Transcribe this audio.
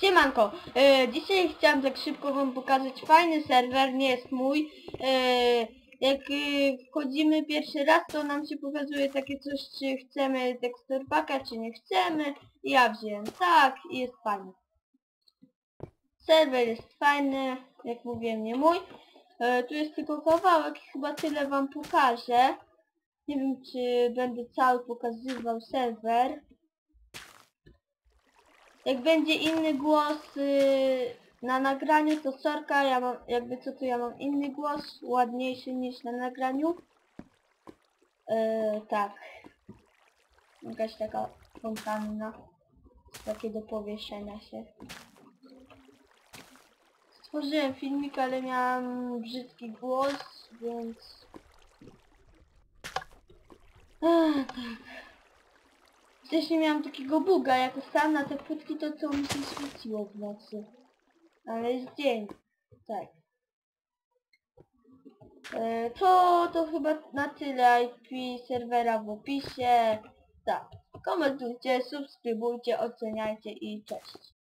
Siemanko, e, dzisiaj chciałam tak szybko wam pokazać fajny serwer, nie jest mój. E, jak e, wchodzimy pierwszy raz, to nam się pokazuje takie coś, czy chcemy tekstur packa, czy nie chcemy. Ja wziąłem tak i jest fajny. Serwer jest fajny, jak mówiłem, nie mój. E, tu jest tylko kawałek i chyba tyle wam pokażę. Nie wiem, czy będę cały pokazywał serwer. Jak będzie inny głos y, na nagraniu, to sorka, ja mam, jakby co tu ja mam inny głos, ładniejszy niż na nagraniu. Yy, tak. Jakaś taka fontanna. Takie do powieszenia się. Stworzyłem filmik, ale miałem brzydki głos, więc... Ach, tak. Wcześniej miałam takiego buga, jak stałam na te płytki, to co mi się świeciło w nocy. Ale jest dzień. Tak. E, to, to chyba na tyle IP serwera w opisie. Tak. Komentujcie, subskrybujcie, oceniajcie i cześć.